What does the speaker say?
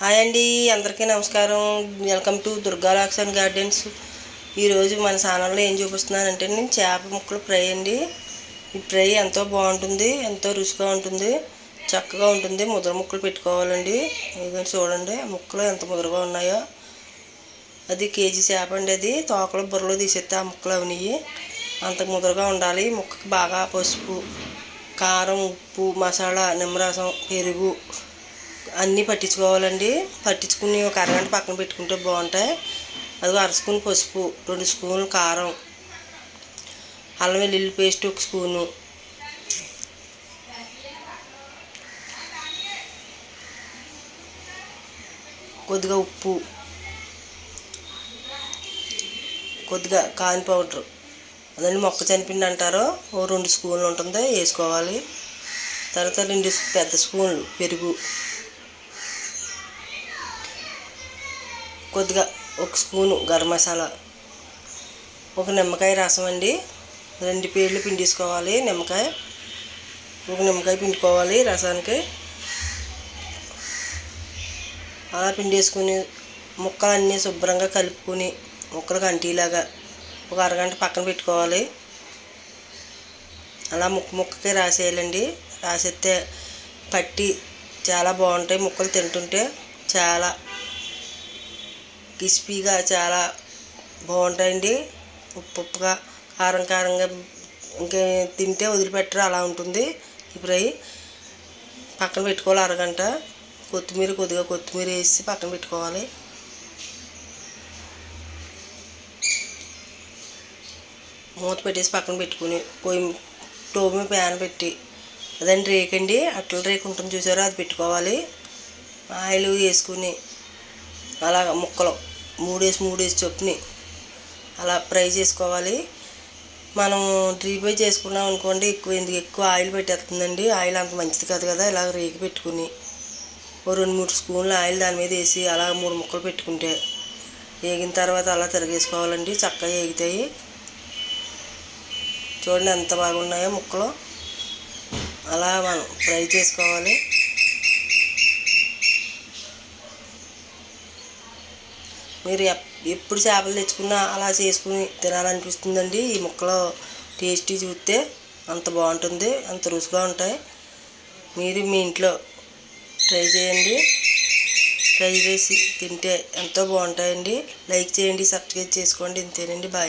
Hi అండి అందరికీ నమస్కారం. Welcome to Durga and gardens. ఈరోజు మన ఛానల్లో ఏం చూపిస్తున్నానంటే నేను చేప ముక్కలు ఫ్రై అండి. ఈ ఫ్రై ఎంతో బాగుంటుంది ఎంతో రుచిగా ఉంటుంది చక్కగా ఉంటుంది. ముద్ర ముక్కలు పెట్టుకోవాలండి. ఇదిగోండి చూడండి ముక్కలు ఎంత ముద్రగా ఉన్నాయో. అది కేజీ చేప అండి అది. తోకలు బుర్రలు తీసేస్తే ఆ ముక్కలు అవనివి అంత ముద్రగా ఉండాలి. ముక్కకి బాగా పసుపు కారం ఉప్పు మసాలా నిమ్మరసం పెరుగు అన్నీ పట్టించుకోవాలండి. పట్టించుకుని ఒక అరగంట పక్కన పెట్టుకుంటే బాగుంటాయి. అది అర స్పూన్ పసుపు రెండు స్పూన్లు కారం అల్లం వెల్లుల్లి పేస్ట్ ఒక స్పూను. కొద్దిగా ఉప్పు కొద్దిగా కాని పౌడర్. అదండి మొక్క చనిపిండి అంటారు. ఓ రెండు స్పూన్లు ఉంటుంది వేసుకోవాలి. తర్వాత రెండు పెద్ద స్పూన్లు పెరుగు. కొద్దిగా ఒక స్పూను గరం మసాలా ఒక నిమ్మకాయ రసం అండి. రెండు పేర్లు పిండేసుకోవాలి నిమ్మకాయ. ఒక నిమ్మకాయ పిండుకోవాలి రసానికి. అలా పిండేసుకుని ముక్కలన్నీ శుభ్రంగా కలుపుకొని ముక్కలు కంటిలాగా ఒక అరగంట పక్కన పెట్టుకోవాలి. అలా ముక్క ముక్కకి రాసేయాలండి. రాసేస్తే పట్టి చాలా బాగుంటాయి ముక్కలు తింటుంటే. చాలా క్రిస్పీగా చాలా బాగుంటాయండి. ఉప్పు ఉప్పుగా కారం కారంగా ఇంకా తింటే వదిలిపెట్టరు అలా ఉంటుంది. ఈ ఫ్రై పక్కన పెట్టుకోవాలి అరగంట. కొత్తిమీర కొద్దిగా కొత్తిమీర వేసి పక్కన పెట్టుకోవాలి. మూత పెట్టేసి పక్కన పెట్టుకుని పొయ్యి స్టవ్ మీద ప్యాన్ పెట్టి అదండి రేకండి. అట్ల రేకు ఉంటుంది చూసారో అది పెట్టుకోవాలి. ఆయిల్ వేసుకుని అలాగ ముక్కలు మూడేసి మూడేసి చొప్పుని అలా ఫ్రై చేసుకోవాలి. మనం డీప్ ఫ్రై చేసుకున్నాం అనుకోండి ఎక్కువ ఎందుకు ఎక్కువ ఆయిల్ పెట్టేస్తుందండి. ఆయిల్ అంత మంచిది కాదు కదా ఇలా రేగి పెట్టుకుని ఓ రెండు మూడు స్పూన్లు ఆయిల్ దాని మీద వేసి అలా మూడు ముక్కలు పెట్టుకుంటే వేగిన తర్వాత అలా తిరగేసుకోవాలండి. చక్కగా వేగుతాయి. చూడండి ఎంత బాగున్నాయో ముక్కలు. అలా మనం ఫ్రై చేసుకోవాలి. మీరు ఎప్పుడు చేపలు తెచ్చుకున్నా అలా చేసుకుని తినాలనిపిస్తుందండి. ఈ ముక్కలు టేస్టీ చూస్తే అంత బాగుంటుంది అంత రుచిగా ఉంటాయి. మీరు మీ ఇంట్లో ట్రై చేయండి. ట్రై చేసి తింటే ఎంతో బాగుంటాయండి. లైక్ చేయండి సబ్స్క్రైబ్ చేసుకోండి. ఇంతేనండి. బాయ్.